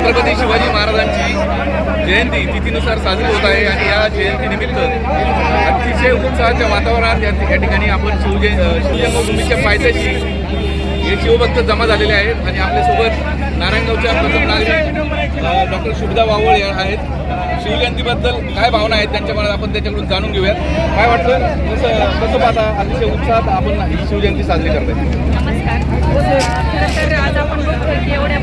छत्रपती शिवाजी महाराजांची जयंती तिथीनुसार साजरी होत आहे आणि या जयंतीनिमित्त अतिशय उत्साहाच्या वातावरणात या या ठिकाणी आपण शिवजय शिवजन्मभूमीच्या पायथ्याशी हे शिवभक्त जमा झालेले आहेत आणि आपल्यासोबत नारायणगावच्या प्रथम नागरिक डॉक्टर शुभदा वावळ या आहेत. शिवजयंतीबद्दल काय भावना आहेत त्यांच्या मनात आपण त्याच्याकडून जाणून घेऊयात. काय वाटतं? कसं कसं पाहता अतिशय उत्साहात आपण ही शिवजयंती साजरी करतो नमस्कार. खरं तर आज आपण बघतोय की एवढ्या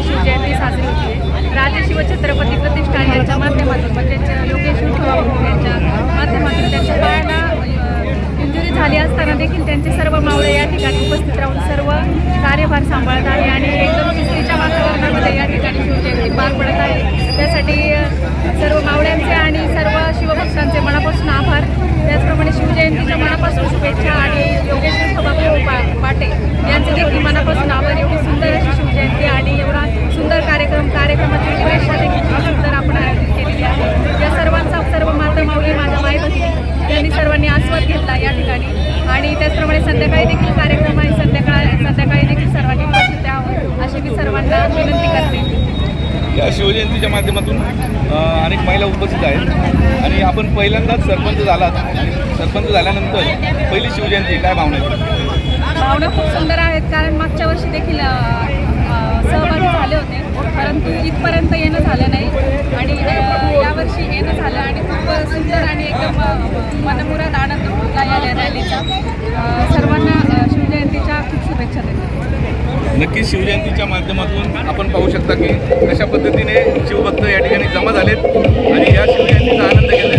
वातावरणामध्ये शिवजयंती साजरी होते राजे शिवछत्रपती प्रतिष्ठान यांच्या माध्यमातून म्हणजे त्यांच्या योगेश विठोबा यांच्या माध्यमातून त्यांच्या पायाला इंजुरी झाली असताना देखील त्यांचे सर्व मावळे या ठिकाणी उपस्थित राहून सर्व कार्यभार सांभाळत आहे आणि एकदम शिस्तीच्या वातावरणामध्ये या ठिकाणी शिवजयंती पार पडत आहे त्यासाठी अ, सर्व मावळ्यांचे आणि सर्व शिवभक्तांचे मनापासून आभार त्याचप्रमाणे शिवजयंतीच्या मनापासून शुभेच्छा आणि योगेश विठोबाबू पा पाटे यांचे देखील मनापासून आभार एवढी सुंदर अशी शिवजयंती आणि एवढा सुंदर कार्यक्रम कार्यक्रमाची शुभेच्छा देखील खूप सुंदर आपण आयोजित केलेली आहे या सर्वांचा सर्व माता माऊली माझ्या माय भगिनी यांनी सर्वांनी आस्वाद घेतला या ठिकाणी. आणि त्याचप्रमाणे संध्याकाळी देखील कार्यक्रम आहे. संध्याकाळ संध्याकाळी देखील सर्वांनी उपस्थित यावं अशी मी सर्वांना विनंती करते. या शिवजयंतीच्या माध्यमातून अनेक महिला उपस्थित आहेत. आणि आपण पहिल्यांदाच सरपंच झालात. सरपंच झाल्यानंतर पहिली शिवजयंती काय भावना आहेत? भावना खूप सुंदर आहेत. कारण मागच्या वर्षी देखील मनमुराद आनंद होता या रॅलीचा. सर्वांना शिवजयंतीच्या खूप शुभेच्छा देतो. नक्कीच शिवजयंतीच्या माध्यमातून आपण पाहू शकता की कशा पद्धतीने शिवभक्त या ठिकाणी जमा झालेत आणि या शिवजयंतीचा आनंद घेतला